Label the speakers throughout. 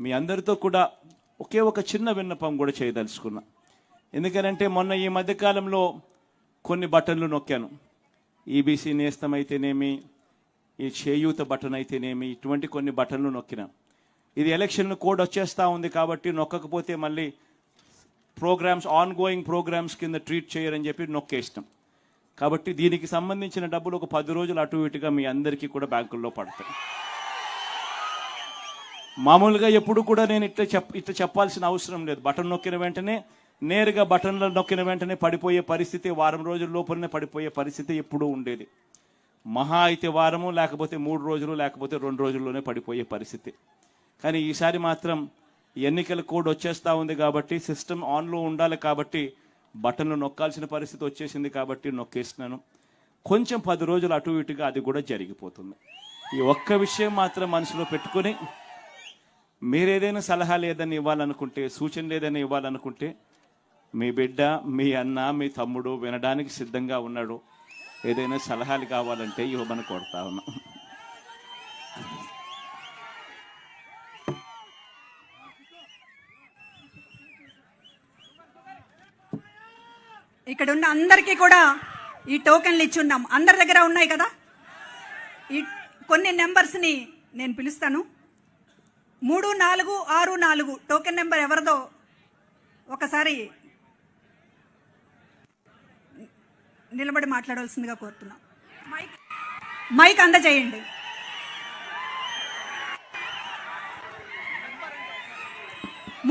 Speaker 1: మీ అందరితో కూడా ఒకే ఒక చిన్న విన్నపం కూడా చేయదలుచుకున్నా. ఎందుకనంటే మొన్న ఈ మధ్యకాలంలో కొన్ని బటన్లు నొక్కాను. ఈబీసీ నేస్తం అయితేనేమి ఈ చేయూత బటన్ అయితేనేమి ఇటువంటి కొన్ని బటన్లు నొక్కినా. ఇది ఎలక్షన్ కోడ్ వచ్చేస్తూ ఉంది కాబట్టి నొక్కకపోతే మళ్ళీ ప్రోగ్రామ్స్ ఆన్ గోయింగ్ ప్రోగ్రామ్స్ కింద ట్రీట్ చేయరని చెప్పి నొక్కేసినాం. కాబట్టి దీనికి సంబంధించిన డబ్బులు ఒక పది రోజులు అటు ఇటుగా మీ అందరికీ కూడా బ్యాంకుల్లో పడతాయి. మామూలుగా ఎప్పుడు కూడా నేను ఇట్లా చెప్ ఇట్లా చెప్పాల్సిన అవసరం లేదు. బటన్ నొక్కిన వెంటనే నేరుగా బటన్లు నొక్కిన వెంటనే పడిపోయే పరిస్థితి వారం రోజుల లోపలనే పడిపోయే పరిస్థితి ఎప్పుడూ ఉండేది. మహా అయితే వారము లేకపోతే మూడు రోజులు లేకపోతే రెండు రోజుల్లోనే పడిపోయే పరిస్థితి. కానీ ఈసారి మాత్రం ఎన్నికల కోడ్ వచ్చేస్తా ఉంది కాబట్టి సిస్టమ్ ఆన్లో ఉండాలి కాబట్టి బటన్లు నొక్కాల్సిన పరిస్థితి వచ్చేసింది కాబట్టి నొక్కేసినాను. కొంచెం పది రోజులు అటు ఇటుగా అది కూడా జరిగిపోతుంది. ఈ ఒక్క విషయం మాత్రం మనసులో పెట్టుకొని మీరేదైనా సలహా లేదని ఇవ్వాలనుకుంటే సూచన లేదని ఇవ్వాలనుకుంటే మీ బిడ్డ మీ అన్న మీ తమ్ముడు వినడానికి సిద్ధంగా ఉన్నాడు. ఏదైనా సలహాలు కావాలంటే ఇవ్వమని కోరుతా ఉన్నా.
Speaker 2: ఇక్కడ ఉన్న అందరికీ కూడా ఈ టోకెన్లు ఇచ్చున్నాం అందరి దగ్గర ఉన్నాయి కదా? ఈ కొన్ని నెంబర్స్ని నేను పిలుస్తాను. మూడు నాలుగు ఆరు నాలుగు టోకెన్ నెంబర్ ఎవరిదో ఒకసారి నిలబడి మాట్లాడవలసిందిగా కోరుతున్నాం. మైక్ మైక్ అందజేయండి.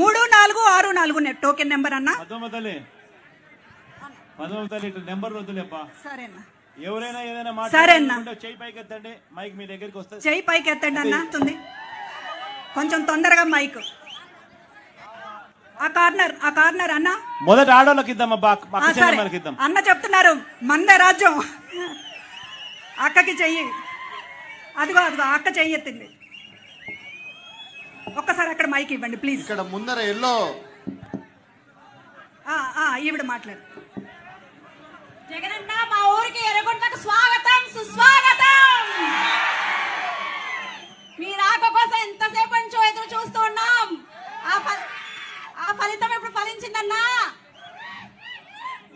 Speaker 2: మూడు నాలుగు ఆరు నాలుగు టోకెన్ నెంబర్ అన్నా?
Speaker 1: నెంబర్
Speaker 2: సరేనా.
Speaker 1: ఎవరైనా ఏదైనా
Speaker 2: సరే అన్న.
Speaker 1: మాట్లాడుకుంటే చేయి పైకి ఎత్తండి మైక్ మీ దగ్గరికి
Speaker 2: చెయ్యి పైకి ఎత్తండి అన్న తుంది కొంచెం తొందరగా మైక్. ఆ కార్నర్ ఆ కార్నర్ అన్న.
Speaker 1: మొదట ఆడోళ్ళకి ఇద్దాం అబ్బా
Speaker 2: ఆ,
Speaker 1: పక్క
Speaker 2: సరే.
Speaker 1: చెల్లెమ్మలకి ఇద్దాం.
Speaker 2: అన్న చెప్తున్నారు మందే రాజ్యం. అక్కకి చెయ్యి. అదిగో అదిగో అక్క చెయ్యి ఎత్తింది. ఒక్కసారి అక్కడ మైక్ ఇవ్వండి ప్లీజ్
Speaker 3: ఇక్కడ ముందర ఎల్లో.
Speaker 2: ఆ, ఆ, ఈవిడ మాట్లాడు.
Speaker 4: జగనన్న మా ఊరికి ఎర్రగొండకు స్వాగతం సుస్వాగతం మీ రాక కోసం ఎంతసేపు నుంచో ఎదురు చూస్తూ ఉన్నాం ఆ ఫ- ఆ ఫలించిందన్నా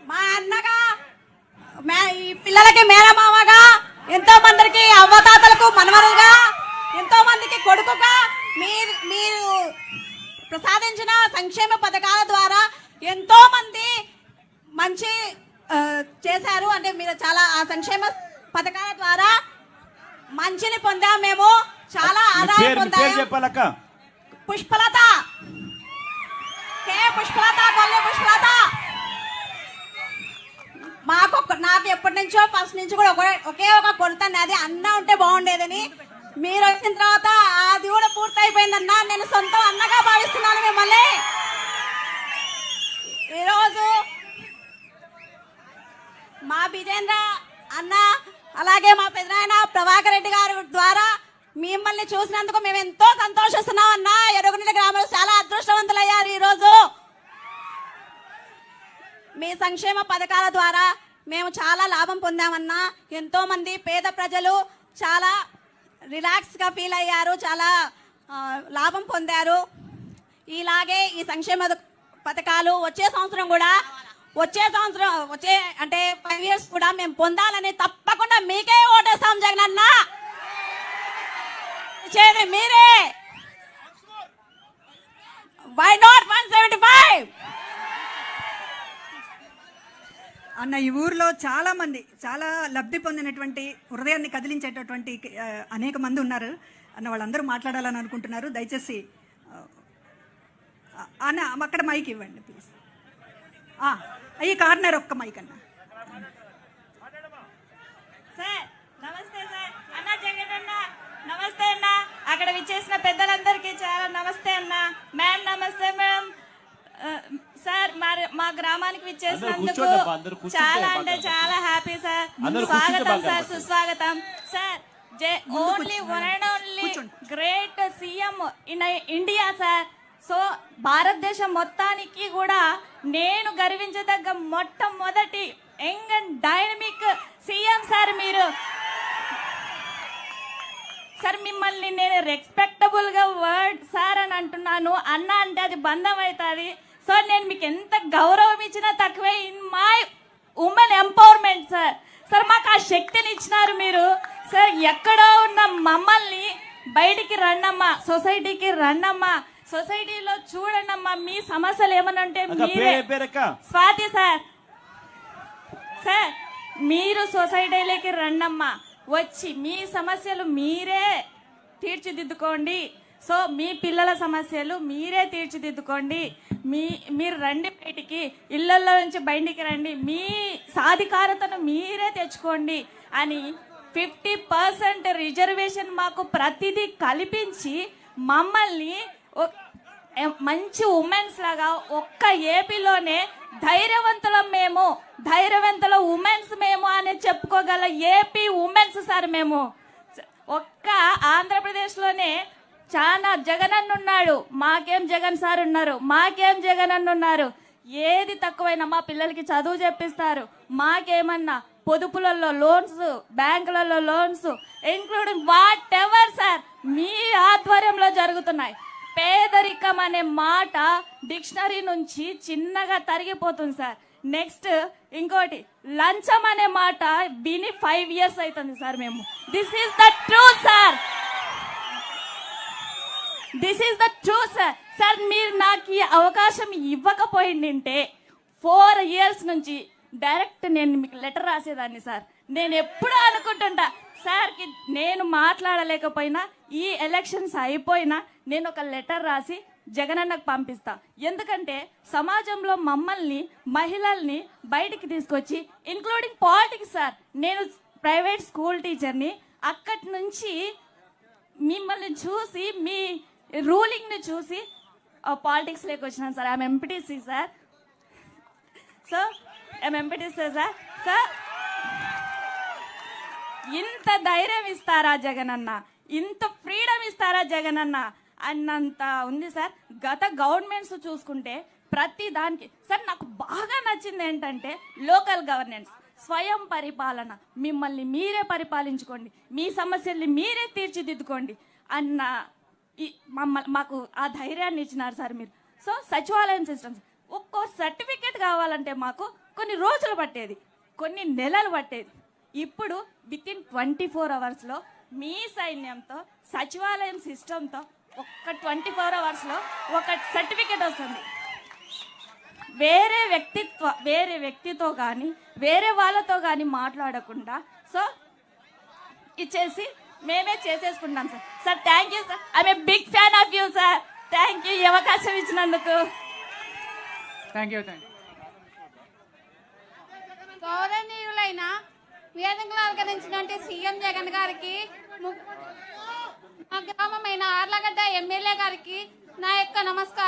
Speaker 4: మా అన్నగా ఈ పిల్లలకి మేనమామగా ఎంతో మందికి అవ్వతాతలకు మనవరుగా ఎంతో మందికి కొడుకుగా మీరు మీరు ప్రసాదించిన సంక్షేమ పథకాల ద్వారా ఎంతో మంది మంచి చేశారు. అంటే మీరు చాలా ఆ సంక్షేమ పథకాల ద్వారా మంచిని పొందాం మేము. చాలా ఆదాయం పొందాము పుష్పలత. పుష్పలత కొల్లు పుష్పలత? మాకు నాకు ఎప్పటి నుంచో ఫస్ట్ నుంచి కూడా ఒకే ఒకే ఒక కొరత అది అన్న ఉంటే బాగుండేదని. మీరు వచ్చిన తర్వాత అది కూడా పూర్తయిపోయిందన్న. నేను సొంతం అన్నగా భావిస్తున్నాను మిమ్మల్ని. ఈరోజు మా బిజేంద్ర అన్న అలాగే మా పెదనాయన ప్రభాకర్ రెడ్డి గారి ద్వారా మిమ్మల్ని చూసినందుకు మేము ఎంతో సంతోషిస్తున్నాం అన్న. ఎరుగునీటి గ్రామంలో చాలా అదృష్టవంతులయ్యారు ఈరోజు. మీ సంక్షేమ పథకాల ద్వారా మేము చాలా లాభం పొందామన్నా. ఎంతో మంది పేద ప్రజలు చాలా రిలాక్స్గా ఫీల్ అయ్యారు చాలా లాభం పొందారు. ఇలాగే ఈ సంక్షేమ పథకాలు వచ్చే సంవత్సరం కూడా వచ్చే సంవత్సరం వచ్చే అంటే ఫైవ్ ఇయర్స్ కూడా మేము పొందాలని తప్పకుండా మీకే ఓటేస్తాం జగనన్న. చేయండి మీరే. Why not one seventy five
Speaker 2: అన్న ఈ ఊర్లో చాలా మంది చాలా లబ్ధి పొందినటువంటి హృదయాన్ని కదిలించేటటువంటి అనేక మంది ఉన్నారు. అన్న వాళ్ళందరూ మాట్లాడాలని అనుకుంటున్నారు. దయచేసి అన్న అక్కడ మైక్ ఇవ్వండి ప్లీజ్ ఈ కార్నర్ ఒక్క మైక్ అన్న
Speaker 4: సార్ నమస్తే సార్ అన్న జగన్ అన్న నమస్తే అన్న అక్కడ విచ్చేసిన పెద్దలందరికీ చాలా నమస్తే అన్న మ్యామ్ నమస్తే మ్యామ్ ఆ, సార్ మరి మా గ్రామానికి విచ్చేసినందుకు చాలా అంటే చాలా హ్యాపీ సార్ స్వాగతం సార్. సుస్వాగతం. Sir only one and only. Great CM in India sir so భారతదేశం మొత్తానికి కూడా నేను గర్వించదగ్గ మొట్టమొదటి young and dynamic CM sir మీరు.
Speaker 3: సార్ మిమ్మల్ని నేను రెస్పెక్టబుల్గా వర్డ్ సార్ అని అంటున్నాను. అన్న అంటే అది బంధం అవుతుంది. సో నేను మీకు ఎంత గౌరవం ఇచ్చినా తక్కువే. In my women empowerment sir sir మాకు ఆ శక్తిని ఇచ్చినారు మీరు. సార్ ఎక్కడో ఉన్న మమ్మల్ని బయటికి రండమ్మా సొసైటీకి రండమ్మా సొసైటీలో చూడండమ్మా మీ సమస్యలు ఏమన్నా ఉంటే మీరే. స్వాతి సార్ సార్ మీరు సొసైటీలోకి రండమ్మా వచ్చి మీ సమస్యలు మీరే తీర్చిదిద్దుకోండి. సో మీ పిల్లల సమస్యలు మీరే తీర్చిదిద్దుకోండి. మీ మీరు రండి బయటికి. ఇళ్ళలో నుంచి బయటికి రండి. మీ సాధికారతను మీరే తెచ్చుకోండి అని ఫిఫ్టీ పర్సెంట్ రిజర్వేషన్ మాకు ప్రతిదీ కల్పించి మమ్మల్ని మంచి ఉమెన్స్ లాగా ఒక్క ఏపీలోనే ధైర్యవంతులం మేము. ధైర్యవంతుల ఉమెన్స్ మేము అని చెప్పుకోగల ఏపీ ఉమెన్స్ సార్ మేము. ఒక్క ఆంధ్రప్రదేశ్లోనే చాలా జగన్ అన్న ఉన్నాడు మాకేం జగన్ సార్ ఉన్నారు? మాకేం జగన్ అన్న ఉన్నారు ఏది తక్కువైనా మా పిల్లలకి చదువు చెప్పిస్తారు. మాకేమన్నా పొదుపులలో లోన్స్ బ్యాంకులలో loans including what ever sir మీ ఆధ్వర్యంలో జరుగుతున్నాయి. పేదరికం అనే మాట డిక్షనరీ నుంచి చిన్నగా తరిగిపోతుంది సార్. నెక్స్ట్ ఇంకోటి లంచం అనే మాట విని ఫైవ్ ఇయర్స్ అవుతుంది సార్ మేము. This is the true sir. This is the true sir sir మీరు నాకు ఈ అవకాశం ఇవ్వకపోయిండింటే ఫోర్ ఇయర్స్ నుంచి డైరెక్ట్ నేను మీకు లెటర్ రాసేదాన్ని సార్ నేను ఎప్పుడూ అనుకుంటుంటా సార్కి నేను మాట్లాడలేకపోయినా ఈ ఎలక్షన్స్ అయిపోయినా నేను ఒక లెటర్ రాసి జగనన్నకు పంపిస్తా. ఎందుకంటే సమాజంలో మమ్మల్ని మహిళల్ని బయటికి తీసుకొచ్చి ఇంక్లూడింగ్ పాలిటిక్స్ సార్ నేను ప్రైవేట్ స్కూల్ టీచర్ని అక్కడి నుంచి మిమ్మల్ని చూసి మీ రూలింగ్ని చూసి పాలిటిక్స్ లేక వచ్చినాను sir. I'm MPTC sir so I'm MPTC sir sir ఇంత ధైర్యం ఇస్తారా జగనన్న? ఇంత ఫ్రీడమ్ ఇస్తారా జగనన్న? అన్నంత ఉంది సార్ గత గవర్నమెంట్స్ చూసుకుంటే ప్రతి దానికి సార్ నాకు బాగా నచ్చింది ఏంటంటే లోకల్ గవర్నెన్స్ స్వయం పరిపాలన. మిమ్మల్ని మీరే పరిపాలించుకోండి. మీ సమస్యల్ని మీరే తీర్చిదిద్దుకోండి. అన్న ఈ మమ్మల్ని మాకు ఆ ధైర్యాన్ని ఇచ్చినారు సార్ మీరు. సో సచివాలయం సిస్టమ్స్ ఒక్కో సర్టిఫికేట్ కావాలంటే మాకు కొన్ని రోజులు పట్టేది. కొన్ని నెలలు పట్టేది. ఇప్పుడు విత్ ఇన్ ట్వంటీ ఫోర్ అవర్స్లో మీ సైన్యంతో సచివాలయం సిస్టంతో ఒక్క ట్వంటీ ఫోర్ అవర్స్లో ఒక సర్టిఫికేట్ వస్తుంది. వేరే వ్యక్తిత్వ వేరే వ్యక్తితో కానీ వేరే వాళ్ళతో కానీ మాట్లాడకుండా సో ఇచ్చేసి మేమే చేసేసుకుంటాం sir sir thank you sir I'm a big fan of you sir thank you ఈ అవకాశం ఇచ్చినందుకు.
Speaker 5: థ్యాంక్ యూ థ్యాంక్
Speaker 4: గౌరవనీయులైన వేదికలు అలంకరించినటువంటి సీఎం జగన్ గారికి ము- మా గ్రామమైన ఆర్లగడ్డ ఎమ్మెల్యే గారికి నా యొక్క నమస్కారం